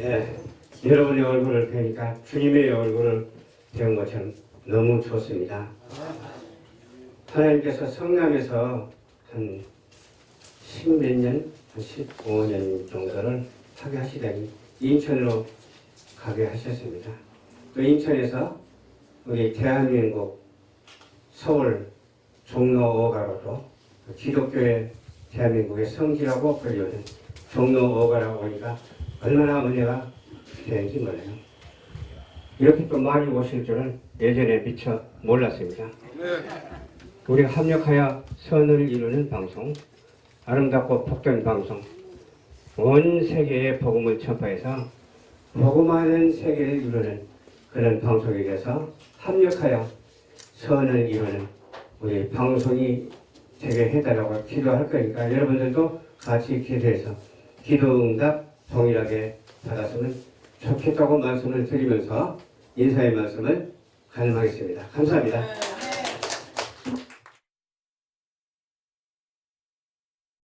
예, 여러분의 얼굴을 뵈니까 주님의 얼굴을 배운 것처럼 너무 좋습니다. 하나님께서 성남에서 한 십몇 년, 한 15년 정도를 하게 하시다니 인천으로 가게 하셨습니다. 또 인천에서 우리 대한민국 서울 종로 오가로로 기독교의 대한민국의 성지라고 불리는 종로 오가라고 하니까 얼마나 은혜가 되는지 몰라요. 이렇게 또 많이 오실 줄은 예전에 미처 몰랐습니다. 우리가 합력하여 선을 이루는 방송, 아름답고 복된 방송, 온 세계에 복음을 전파해서 복음하는 세계를 이루는 그런 방송에 대해서 합력하여 선을 이루는 우리 방송이 되게 해달라고 기도할 거니까 여러분들도 같이 기도해서 기도 응답 동일하게 받았으면 좋겠다고 말씀을 드리면서 인사의 말씀을 가능하겠습니다. 감사합니다.